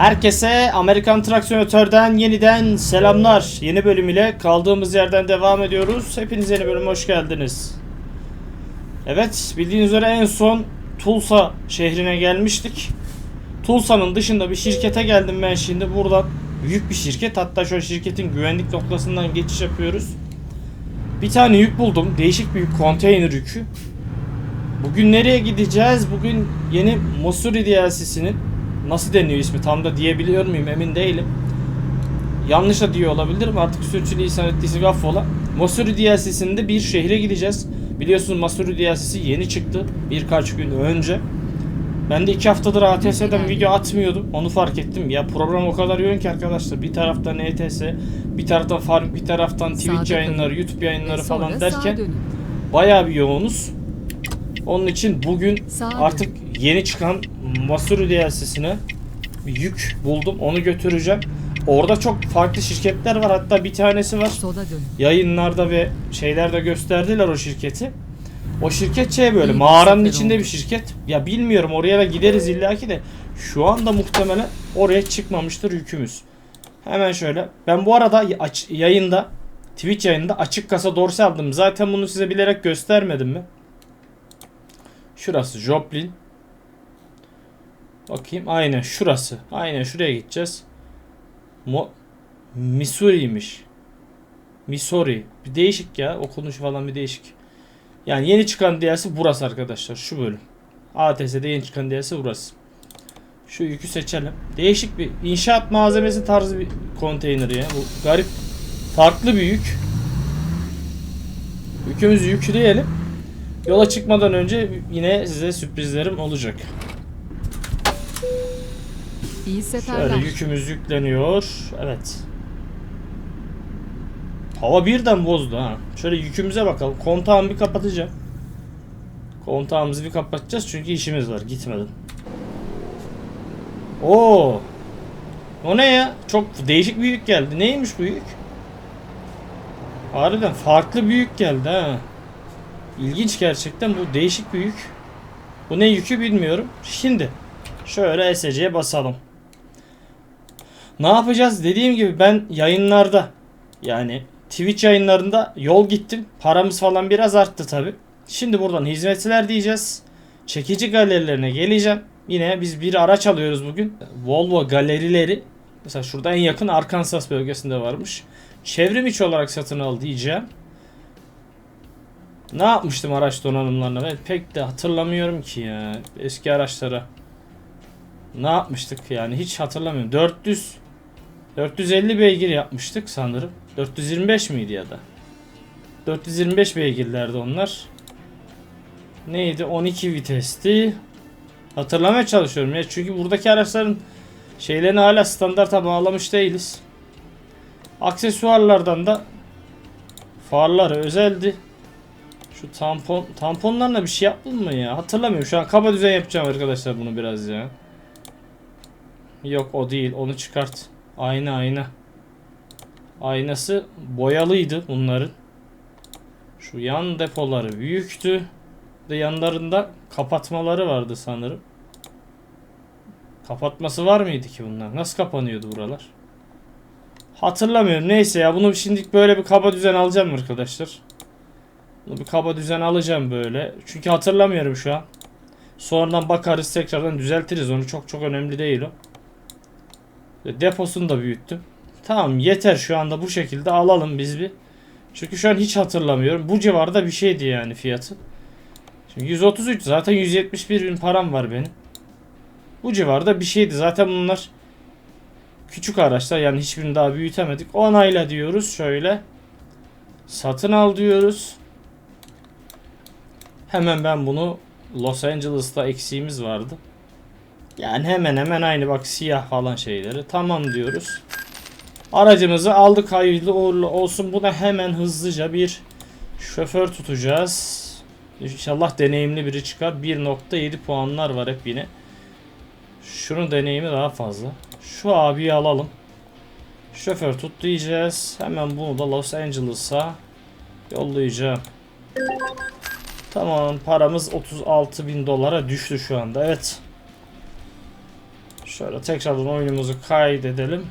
Herkese Amerikan Traksiyonatör'den yeniden selamlar. Yeni bölüm ile kaldığımız yerden devam ediyoruz. Hepiniz yeni bölüme hoş geldiniz. Evet, bildiğiniz üzere en son Tulsa şehrine gelmiştik. Tulsa'nın dışında bir şirkete geldim ben şimdi. Buradan büyük bir şirket. Hatta şu şirketin güvenlik noktasından geçiş yapıyoruz. Bir tane yük buldum. Değişik bir konteyner yükü. Bugün nereye gideceğiz? Bugün yeni Missouri DLC'sinin nasıl deniyor ismi tam da diyebiliyor muyum emin değilim. Yanlış da diyor olabilirim artık sürçülisan ettiyse affola. Missouri DLC'sinde bir şehre gideceğiz. Biliyorsunuz Missouri DLC'si yeni çıktı birkaç gün önce. Ben de iki haftadır ATS'den video atmıyordum. Onu fark ettim. Ya program o kadar yoğun ki arkadaşlar. Bir taraftan ETS, bir taraftan Farm, bir taraftan Twitch Sağda yayınları, kalın. YouTube yayınları sonra falan derken dönün. bayağı bir yoğunuz. Onun için bugün Sağa artık yeni çıkan Masuru DLC'sine bir yük buldum. Onu götüreceğim. Orada çok farklı şirketler var. Hatta bir tanesi var. Yayınlarda ve şeylerde gösterdiler o şirketi. O şirket şey böyle İyi mağaranın içinde oldu. bir şirket. Ya bilmiyorum oraya da gideriz illaki de. Şu anda muhtemelen oraya çıkmamıştır yükümüz. Hemen şöyle. Ben bu arada yayında Twitch yayında açık kasa dorsi aldım. Zaten bunu size bilerek göstermedim mi? Şurası Joplin. Bakayım. Aynen şurası. Aynen şuraya gideceğiz. Mo Missouri'ymiş. Missouri. Bir değişik ya. Okunuş falan bir değişik. Yani yeni çıkan DLC burası arkadaşlar. Şu bölüm. ATS'de yeni çıkan DLC burası. Şu yükü seçelim. Değişik bir inşaat malzemesi tarzı bir konteyner ya. Bu garip. Farklı bir yük. Yükümüzü yükleyelim. Yola çıkmadan önce yine size sürprizlerim olacak. İyi. Şöyle yükümüz yükleniyor. Evet. Hava birden bozdu ha. Şöyle yükümüze bakalım. Kontağımı bir kapatacağım. Kontağımızı bir kapatacağız çünkü işimiz var. Gitmeden. Oo. O ne ya? Çok değişik bir yük geldi. Neymiş bu yük? Harbiden farklı bir yük geldi ha. İlginç gerçekten bu değişik bir yük. Bu ne yükü bilmiyorum. Şimdi şöyle SC'ye basalım. Ne yapacağız? Dediğim gibi ben yayınlarda yani Twitch yayınlarında yol gittim. Paramız falan biraz arttı tabi. Şimdi buradan hizmetler diyeceğiz. Çekici galerilerine geleceğim. Yine biz bir araç alıyoruz bugün. Volvo galerileri. Mesela şurada en yakın Arkansas bölgesinde varmış. Çevrim içi olarak satın al diyeceğim. Ne yapmıştım araç donanımlarına? Ben pek de hatırlamıyorum ki ya. Eski araçlara. Ne yapmıştık yani hiç hatırlamıyorum. 400 450 beygir yapmıştık sanırım. 425 miydi ya da? 425 beygirlerdi onlar. Neydi? 12 vitesti. Hatırlamaya çalışıyorum ya çünkü buradaki araçların şeylerini hala standarta bağlamış değiliz. Aksesuarlardan da farları özeldi. Şu tampon tamponlarla bir şey yaptın mı ya? Hatırlamıyorum. Şu an kaba düzen yapacağım arkadaşlar bunu biraz ya. Yok o değil. Onu çıkart. Ayna ayna. Aynası boyalıydı bunların. Şu yan depoları büyüktü. De yanlarında kapatmaları vardı sanırım. Kapatması var mıydı ki bunlar? Nasıl kapanıyordu buralar? Hatırlamıyorum. Neyse ya bunu şimdilik böyle bir kaba düzen alacağım arkadaşlar. Bunu bir kaba düzen alacağım böyle. Çünkü hatırlamıyorum şu an. Sonradan bakarız tekrardan düzeltiriz onu. Çok çok önemli değil o. Deposunu da büyüttüm. Tamam yeter şu anda bu şekilde alalım biz bir. Çünkü şu an hiç hatırlamıyorum. Bu civarda bir şeydi yani fiyatı. Şimdi 133 zaten 171 bin param var benim. Bu civarda bir şeydi. Zaten bunlar küçük araçlar yani hiçbirini daha büyütemedik. Onayla diyoruz şöyle. Satın al diyoruz. Hemen ben bunu Los Angeles'ta eksiğimiz vardı. Yani hemen hemen aynı bak siyah falan şeyleri. Tamam diyoruz. Aracımızı aldık hayırlı uğurlu olsun. Buna hemen hızlıca bir şoför tutacağız. İnşallah deneyimli biri çıkar. 1.7 puanlar var hep yine. Şunun deneyimi daha fazla. Şu abiyi alalım. Şoför tut diyeceğiz. Hemen bunu da Los Angeles'a yollayacağım. Tamam paramız 36 bin dolara düştü şu anda. Evet. Şöyle tekrardan oyunumuzu kaydedelim.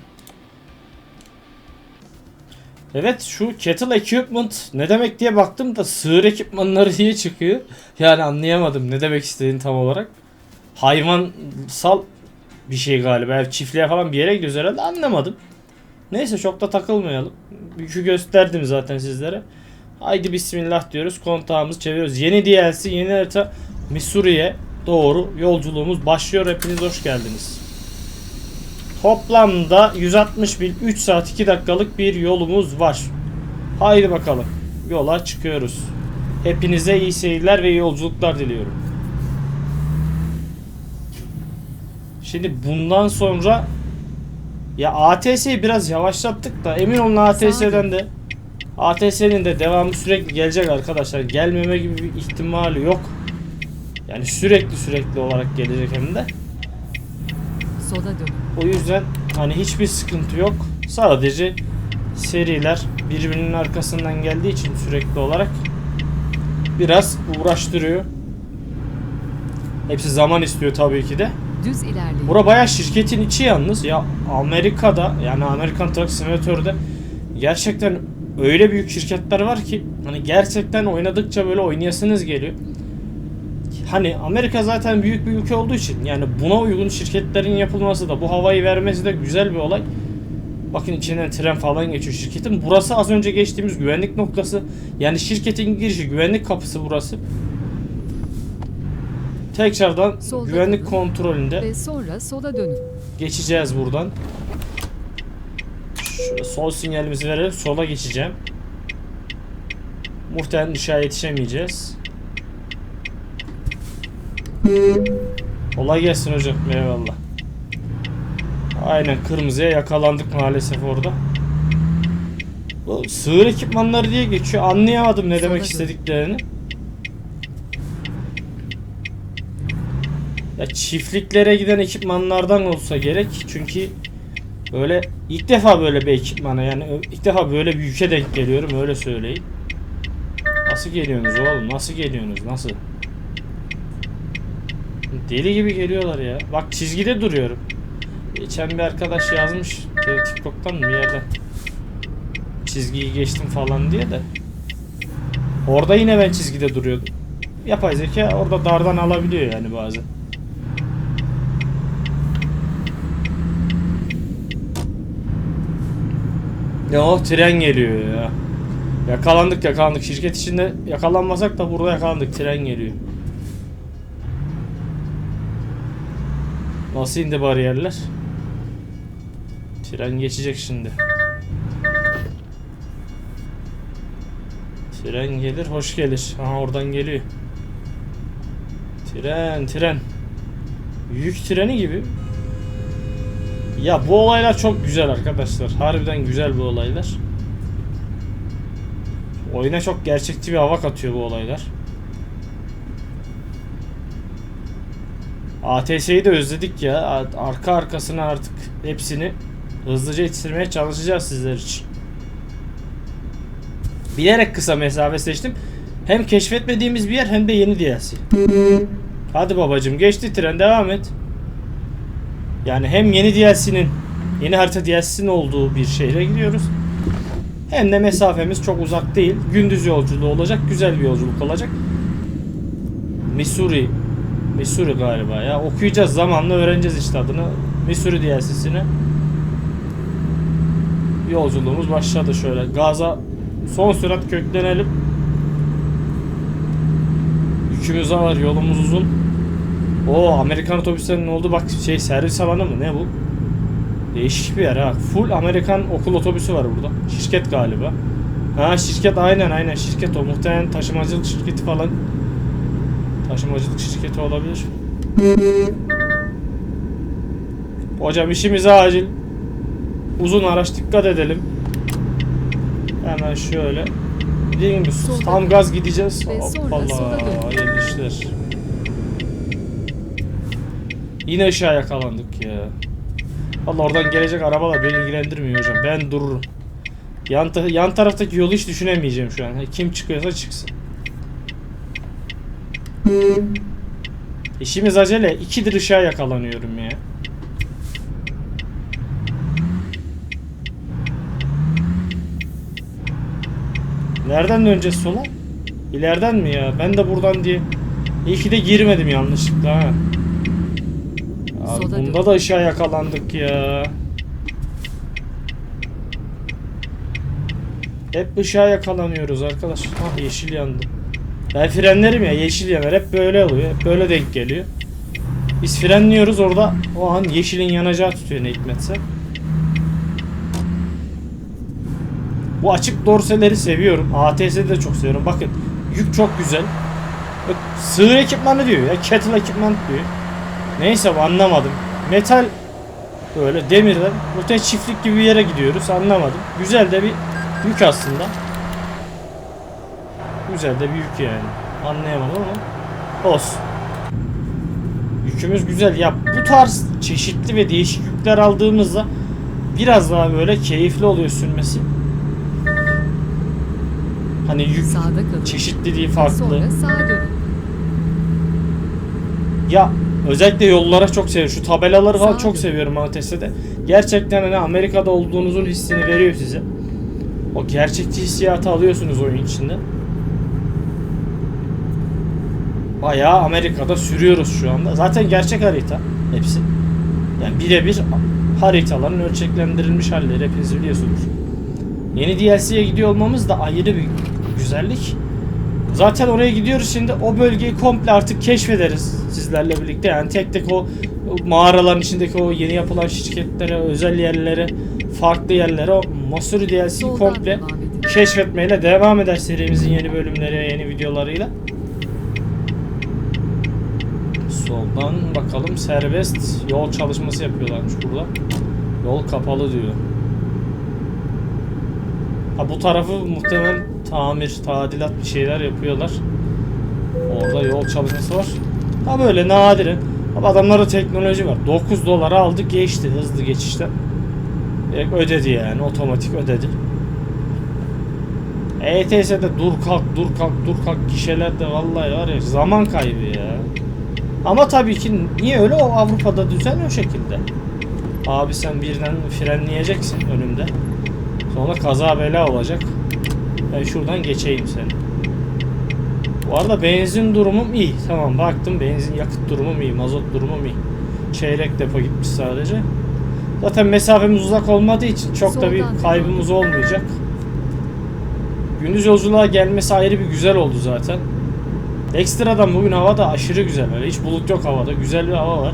Evet şu kettle equipment ne demek diye baktım da sığır ekipmanları diye çıkıyor. Yani anlayamadım ne demek istediğini tam olarak. Hayvansal bir şey galiba. Yani çiftliğe falan bir yere gidiyoruz herhalde anlamadım. Neyse çok da takılmayalım. Yükü gösterdim zaten sizlere. Haydi bismillah diyoruz. Kontağımızı çeviriyoruz. Yeni DLC, yeni harita Missouri'ye doğru yolculuğumuz başlıyor. Hepiniz hoş geldiniz. Toplamda 160 bin 3 saat 2 dakikalık bir yolumuz var. Haydi bakalım. Yola çıkıyoruz. Hepinize iyi seyirler ve iyi yolculuklar diliyorum. Şimdi bundan sonra ya ATS'yi biraz yavaşlattık da emin olun ATS'den de ATS'nin de devamı sürekli gelecek arkadaşlar. Gelmeme gibi bir ihtimali yok. Yani sürekli sürekli olarak gelecek hem de. Sola dönün. O yüzden hani hiçbir sıkıntı yok. Sadece seriler birbirinin arkasından geldiği için sürekli olarak biraz uğraştırıyor. Hepsi zaman istiyor tabii ki de. Düz ilerleyin. Bura bayağı şirketin içi yalnız. Ya Amerika'da yani Amerikan Truck Simulator'da gerçekten öyle büyük şirketler var ki hani gerçekten oynadıkça böyle oynayasınız geliyor. Hani Amerika zaten büyük bir ülke olduğu için yani buna uygun şirketlerin yapılması da bu havayı vermesi de güzel bir olay. Bakın içinden tren falan geçiyor şirketin. Burası az önce geçtiğimiz güvenlik noktası. Yani şirketin girişi güvenlik kapısı burası. Tekrardan Solda güvenlik durun. kontrolünde Ve sonra sola dönün. geçeceğiz buradan. Şöyle sol sinyalimizi verelim. Sola geçeceğim. Muhtemelen ışığa yetişemeyeceğiz. Kolay gelsin hocam. Eyvallah. Aynen kırmızıya yakalandık maalesef orada. Bu sığır ekipmanları diye geçiyor. Anlayamadım ne demek istediklerini. Ya çiftliklere giden ekipmanlardan olsa gerek. Çünkü böyle ilk defa böyle bir ekipmana yani ilk defa böyle bir yüke denk geliyorum öyle söyleyeyim. Nasıl geliyorsunuz oğlum? Nasıl geliyorsunuz? Nasıl? Deli gibi geliyorlar ya. Bak çizgide duruyorum. Geçen bir arkadaş yazmış e, TikTok'tan mı bir yerden. Çizgiyi geçtim falan diye de. Orada yine ben çizgide duruyordum. Yapay zeka orada dardan alabiliyor yani bazen. Ya o tren geliyor ya. Yakalandık yakalandık. Şirket içinde yakalanmasak da burada yakalandık. Tren geliyor. Nasıl indi bariyerler? Tren geçecek şimdi. Tren gelir, hoş gelir. Aha oradan geliyor. Tren, tren. Yük treni gibi. Ya bu olaylar çok güzel arkadaşlar. Harbiden güzel bu olaylar. Oyuna çok gerçekçi bir hava katıyor bu olaylar. ATS'yi de özledik ya. Arka arkasına artık hepsini hızlıca yetiştirmeye çalışacağız sizler için. Bilerek kısa mesafe seçtim. Hem keşfetmediğimiz bir yer hem de yeni DLC. Hadi babacım geçti tren devam et. Yani hem yeni DLC'nin yeni harita DLC'nin olduğu bir şehre gidiyoruz. Hem de mesafemiz çok uzak değil. Gündüz yolculuğu olacak. Güzel bir yolculuk olacak. Missouri Missouri galiba ya. Okuyacağız zamanla öğreneceğiz işte adını. Missouri DLC'sine. Yolculuğumuz başladı şöyle. Gaza son sürat köklenelim. Yükümüz ağır, yolumuz uzun. O Amerikan otobüslerinin oldu bak şey servis alanı mı ne bu? Değişik bir yer ha. Full Amerikan okul otobüsü var burada. Şirket galiba. Ha şirket aynen aynen şirket o. Muhtemelen taşımacılık şirketi falan. Taşımacılık şirketi olabilir. Hocam işimiz acil. Uzun araç dikkat edelim. Hemen şöyle. Solda tam gaz gideceğiz. Hoppala, sola dön. hayırlı işler. Yine ışığa yakalandık ya. Valla oradan gelecek arabalar beni ilgilendirmiyor hocam. Ben dururum. Yan, ta- yan taraftaki yolu hiç düşünemeyeceğim şu an. Kim çıkıyorsa çıksın. İşimiz acele. İkidir ışığa yakalanıyorum ya. Nereden döneceğiz sola? İleriden mi ya? Ben de buradan diye. İyi ki de girmedim yanlışlıkla ha. Abi bunda da ışığa yakalandık ya. Hep ışığa yakalanıyoruz arkadaş. Hah yeşil yandı. Ben frenlerim ya yeşil yanar. Hep böyle oluyor. Hep böyle denk geliyor. Biz frenliyoruz orada o an yeşilin yanacağı tutuyor ne hikmetse. Bu açık dorseleri seviyorum. ATS'de de çok seviyorum. Bakın yük çok güzel. Sığır ekipmanı diyor ya. Kettle ekipman diyor. Neyse bu anlamadım. Metal böyle demirden öte çiftlik gibi bir yere gidiyoruz. Anlamadım. Güzel de bir yük aslında. Güzel de bir yük yani. Anlayamadım ama olsun. Yükümüz güzel. Ya bu tarz çeşitli ve değişik yükler aldığımızda biraz daha böyle keyifli oluyor sürmesi. Hani yük çeşitliliği farklı. Ya özellikle yollara çok seviyorum. Şu tabelaları falan Sağ çok dön. seviyorum ATS'de. Gerçekten hani Amerika'da olduğunuzun hissini veriyor size. O gerçekçi hissiyatı alıyorsunuz oyun içinde. Bayağı Amerika'da sürüyoruz şu anda. Zaten gerçek harita hepsi. Yani birebir haritaların ölçeklendirilmiş halleri hepiniz biliyorsunuz. Yeni DLC'ye gidiyor olmamız da ayrı bir güzellik. Zaten oraya gidiyoruz şimdi o bölgeyi komple artık keşfederiz sizlerle birlikte. Yani tek tek o mağaraların içindeki o yeni yapılan şirketlere, özel yerlere, farklı yerlere o Masuri DLC'yi komple keşfetmeyle devam eder serimizin yeni bölümleri, yeni videolarıyla. Soldan bakalım serbest yol çalışması yapıyorlarmış burada. Yol kapalı diyor. Ha bu tarafı muhtemelen tamir, tadilat bir şeyler yapıyorlar. Orada yol çalışması var. Ha böyle nadiren. Ama adamlarda teknoloji var. 9 dolara aldık geçti hızlı geçişten. Direkt ödedi yani otomatik ödedi. ETS'de dur kalk dur kalk dur kalk gişelerde vallahi var ya zaman kaybı ya. Ama tabii ki niye öyle o Avrupa'da düzen o şekilde. Abi sen birden frenleyeceksin önümde. Sonra kaza bela olacak. Ben şuradan geçeyim seni. Bu arada benzin durumum iyi. Tamam baktım benzin yakıt durumum iyi. Mazot durumum iyi. Çeyrek depo gitmiş sadece. Zaten mesafemiz uzak olmadığı için çok da bir kaybımız olmayacak. Gündüz yolculuğa gelmesi ayrı bir güzel oldu zaten. Ekstradan bugün hava da aşırı güzel. Öyle hiç bulut yok havada. Güzel bir hava var.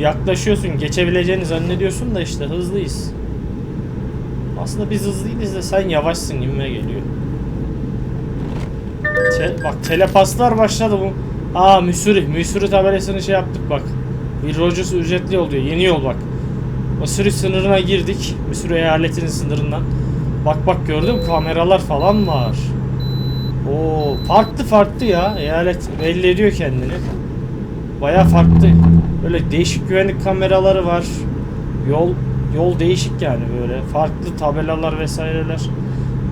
Yaklaşıyorsun, geçebileceğini zannediyorsun da işte hızlıyız. Aslında biz hızlı değiliz de sen yavaşsın gibime geliyor. Te- bak telepaslar başladı bu. Aa Missouri, Missouri tabelasını şey yaptık bak. Bir Rogers ücretli yol diyor. Yeni yol bak. Missouri sınırına girdik. Missouri eyaletinin sınırından. Bak bak gördün mü? kameralar falan var. Oo farklı farklı ya. Eyalet belli ediyor kendini. Baya farklı. Böyle değişik güvenlik kameraları var. Yol yol değişik yani böyle. Farklı tabelalar vesaireler.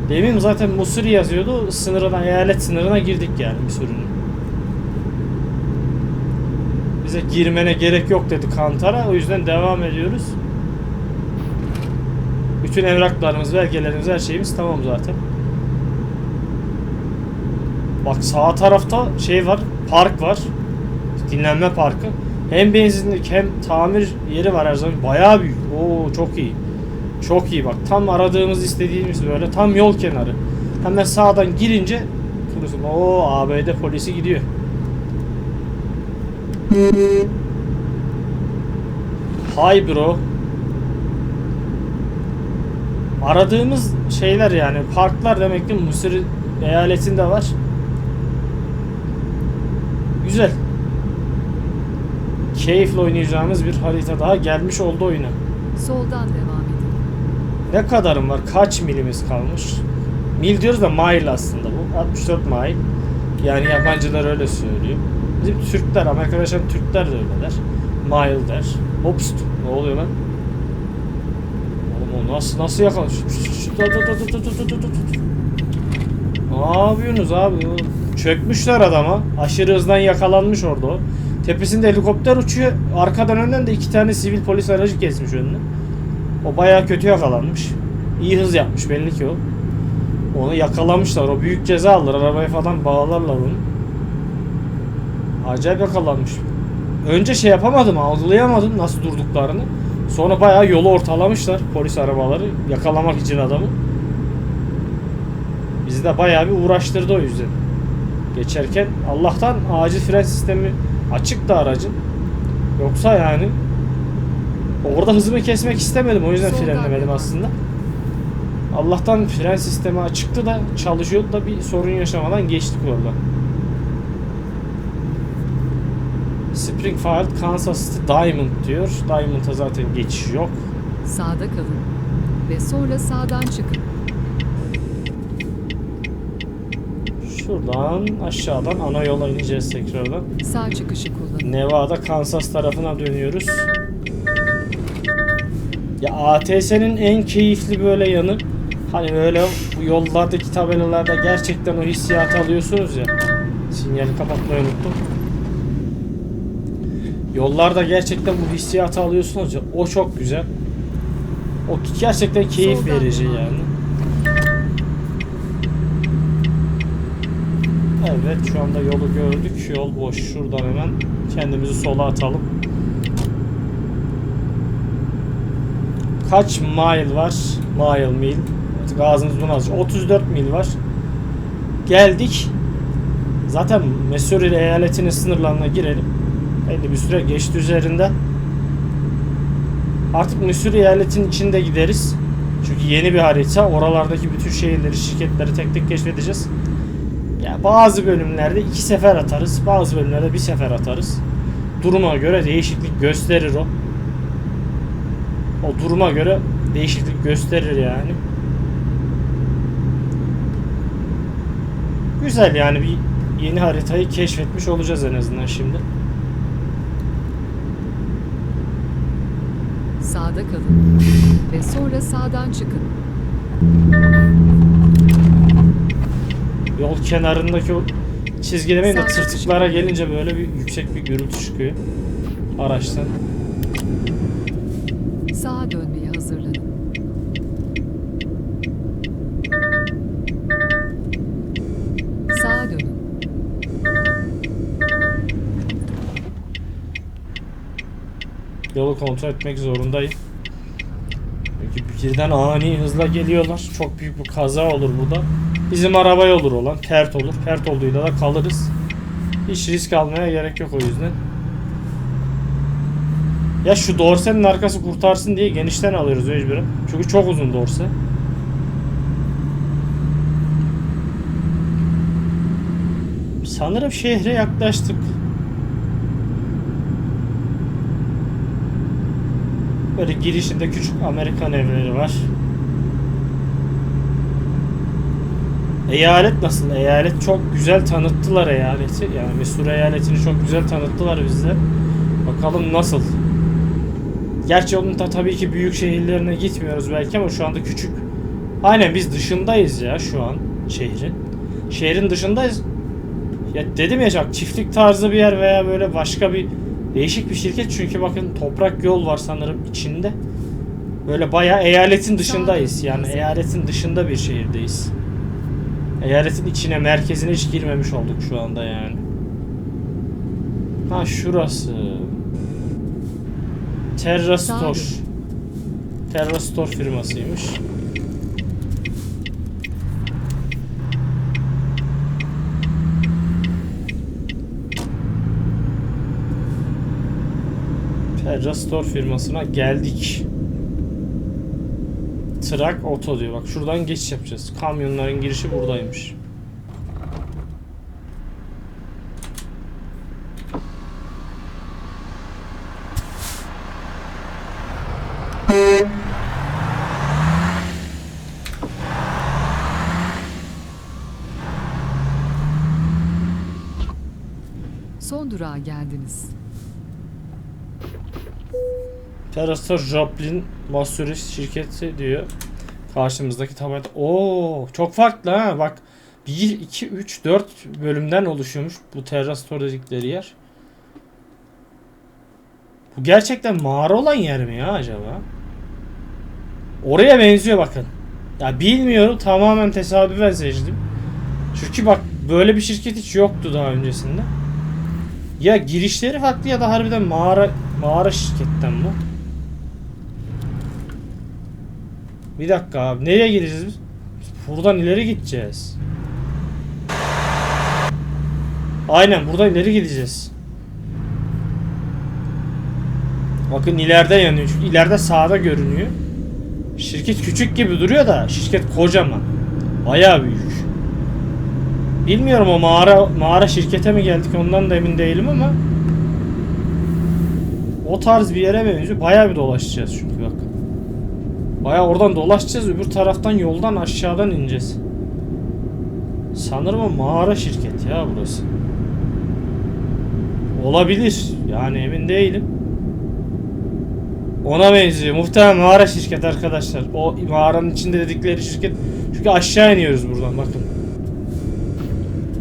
Demin zaten Missouri yazıyordu. Sınırına, eyalet sınırına girdik yani Missouri'nin. Bize girmene gerek yok dedi Kantara. O yüzden devam ediyoruz. Bütün evraklarımız, belgelerimiz, her şeyimiz tamam zaten. Bak sağ tarafta şey var, park var. Dinlenme parkı. Hem benzinlik hem tamir yeri var her zaman. Bayağı büyük. Oo çok iyi. Çok iyi bak. Tam aradığımız istediğimiz böyle tam yol kenarı. Hemen sağdan girince kurusun. Oo ABD polisi gidiyor. Hi bro. Aradığımız şeyler yani parklar demek ki Mısır eyaletinde var. Güzel. Keyifle oynayacağımız bir harita daha gelmiş oldu oyuna. Soldan devam edin. Ne kadarım var? Kaç milimiz kalmış? Mil diyoruz da mile aslında bu. 64 mile. Yani yabancılar öyle söylüyor. Bizim Türkler, Amerika yaşayan Türkler de öyle der. Mile der. Hops. Ne oluyor lan? Nasıl nasıl yakalamış? Ne yapıyorsunuz abi? Çökmüşler adama. Aşırı hızdan yakalanmış orada o. Tepesinde helikopter uçuyor. Arkadan önden de iki tane sivil polis aracı kesmiş önünü. O bayağı kötü yakalanmış. İyi hız yapmış belli ki o. Onu yakalamışlar. O büyük ceza alır. Arabaya falan bağlarlar onu. Acayip yakalanmış. Önce şey yapamadım, algılayamadım nasıl durduklarını. Sonra bayağı yolu ortalamışlar polis arabaları yakalamak için adamı. Bizi de bayağı bir uğraştırdı o yüzden. Geçerken Allah'tan acil fren sistemi açıktı aracın. Yoksa yani orada hızımı kesmek istemedim o yüzden frenlemedim aslında. Allah'tan fren sistemi açıktı da çalışıyordu da bir sorun yaşamadan geçtik orada. Springfield, Kansas City Diamond diyor. Diamond'a zaten geçiş yok. Sağda kalın. Ve sonra sağdan çıkın. Şuradan aşağıdan ana yola ineceğiz tekrardan. Sağ çıkışı kullanın. Nevada, Kansas tarafına dönüyoruz. Ya ATS'nin en keyifli böyle yanı hani böyle bu yollardaki tabelalarda gerçekten o hissiyatı alıyorsunuz ya. Sinyali kapatmayı unuttum. Yollarda gerçekten bu hissiyatı alıyorsunuz ya. O çok güzel. O gerçekten keyif verici yani. Evet şu anda yolu gördük. Yol boş. Şuradan hemen kendimizi sola atalım. Kaç mile var? Mile mil. Artık ağzımız bunu alacak. 34 mil var. Geldik. Zaten Missouri eyaletinin sınırlarına girelim. Belli bir süre geçti üzerinde. Artık Missouri eyaletinin içinde gideriz. Çünkü yeni bir harita. Oralardaki bütün şehirleri, şirketleri tek tek keşfedeceğiz. Ya bazı bölümlerde iki sefer atarız. Bazı bölümlerde bir sefer atarız. Duruma göre değişiklik gösterir o. O duruma göre değişiklik gösterir yani. Güzel yani bir yeni haritayı keşfetmiş olacağız en azından şimdi. Sağda kalın. Ve sonra sağdan çıkın. Yol kenarındaki o çizgi demeyin de tırtıklara gelince böyle bir yüksek bir gürültü çıkıyor araçtan. Sağa dönmeye hazırlanın. Yolu kontrol etmek zorundayım. Çünkü birden ani hızla geliyorlar. Çok büyük bir kaza olur burada. Bizim arabaya olur olan pert olur. Pert olduğuyla da kalırız. Hiç risk almaya gerek yok o yüzden. Ya şu dorsenin arkası kurtarsın diye genişten alıyoruz mecburen. Çünkü çok uzun dorse. Sanırım şehre yaklaştık. Böyle girişinde küçük Amerikan evleri var. Eyalet nasıl? Eyalet çok güzel tanıttılar eyaleti. Yani Missouri eyaletini çok güzel tanıttılar bizde. Bakalım nasıl? Gerçi onun da tabii ki büyük şehirlerine gitmiyoruz belki ama şu anda küçük. Aynen biz dışındayız ya şu an şehrin. Şehrin dışındayız. Ya dedim ya çiftlik tarzı bir yer veya böyle başka bir değişik bir şirket çünkü bakın toprak yol var sanırım içinde. Böyle bayağı eyaletin dışındayız. Yani eyaletin dışında bir şehirdeyiz. Eyaletin içine, merkezine hiç girmemiş olduk şu anda yani. Ha şurası. Terra Store firmasıymış. Terra Store firmasına geldik. Trak Oto diyor. Bak şuradan geçiş yapacağız. Kamyonların girişi buradaymış. Son durağa geldiniz. Terrastor Joplin Missouri şirketi diyor. Karşımızdaki tabela. Oo, çok farklı ha. Bak 1 2 3 4 bölümden oluşuyormuş bu Terrastor dedikleri yer. Bu gerçekten mağara olan yer mi ya acaba? Oraya benziyor bakın. Ya bilmiyorum tamamen tesadüfen seçtim. Çünkü bak böyle bir şirket hiç yoktu daha öncesinde. Ya girişleri farklı ya da harbiden mağara mağara şirketten bu. Bir dakika abi nereye gireceğiz biz? Biz Buradan ileri gideceğiz. Aynen buradan ileri gideceğiz. Bakın ileride yanıyor çünkü ileride sağda görünüyor. Şirket küçük gibi duruyor da şirket kocaman. Bayağı büyük. Bilmiyorum o mağara mağara şirkete mi geldik ondan da emin değilim ama o tarz bir yere benziyor. Bayağı bir dolaşacağız çünkü bak. Bayağı oradan dolaşacağız öbür taraftan yoldan aşağıdan ineceğiz. Sanırım o mağara şirket ya burası. Olabilir. Yani emin değilim. Ona benziyor. Muhtemelen mağara şirket arkadaşlar. O mağaranın içinde dedikleri şirket. Çünkü aşağı iniyoruz buradan bakın.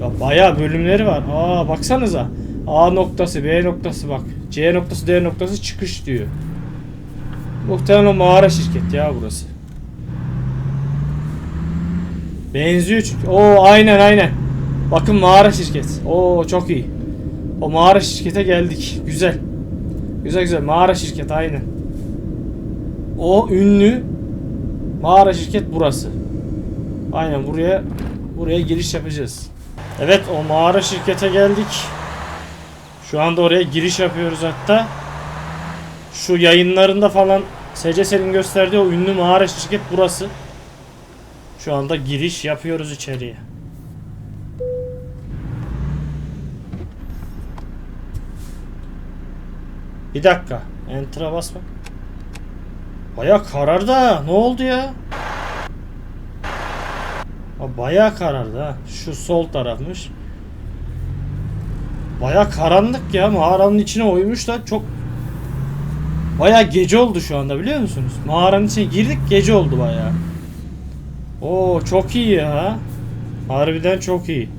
Ya bayağı bölümleri var. Aa baksanıza. A noktası, B noktası bak. C noktası, D noktası çıkış diyor. Muhtemelen o mağara şirket ya burası. Benziyor çünkü. Oo aynen aynen. Bakın mağara şirket. Oo çok iyi. O mağara şirkete geldik. Güzel. Güzel güzel. Mağara şirket aynen. O ünlü mağara şirket burası. Aynen buraya buraya giriş yapacağız. Evet o mağara şirkete geldik. Şu anda oraya giriş yapıyoruz hatta. Şu yayınlarında falan SCS'nin gösterdiği o ünlü mağara şirket burası. Şu anda giriş yapıyoruz içeriye. Bir dakika. Enter'a basma. Baya karardı ha. Ne oldu ya? Ha, Bayağı karardı ha. Şu sol tarafmış. Baya karanlık ya. Mağaranın içine oymuşlar. Çok Baya gece oldu şu anda biliyor musunuz? Mağaranın içine girdik gece oldu baya. Oo çok iyi ya. Harbiden çok iyi.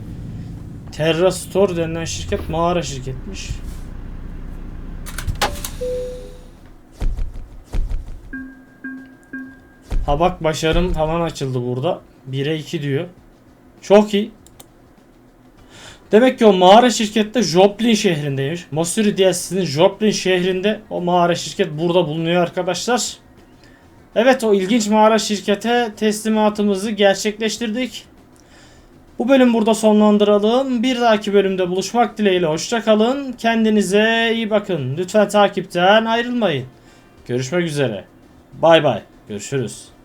Terra Store denilen şirket mağara şirketmiş. Ha bak başarım falan açıldı burada. 1'e 2 diyor. Çok iyi. Demek ki o mağara şirkette Joplin şehrindeymiş. Missouri DLC'nin Joplin şehrinde o mağara şirket burada bulunuyor arkadaşlar. Evet o ilginç mağara şirkete teslimatımızı gerçekleştirdik. Bu bölüm burada sonlandıralım. Bir dahaki bölümde buluşmak dileğiyle hoşça kalın. Kendinize iyi bakın. Lütfen takipten ayrılmayın. Görüşmek üzere. Bay bay. Görüşürüz.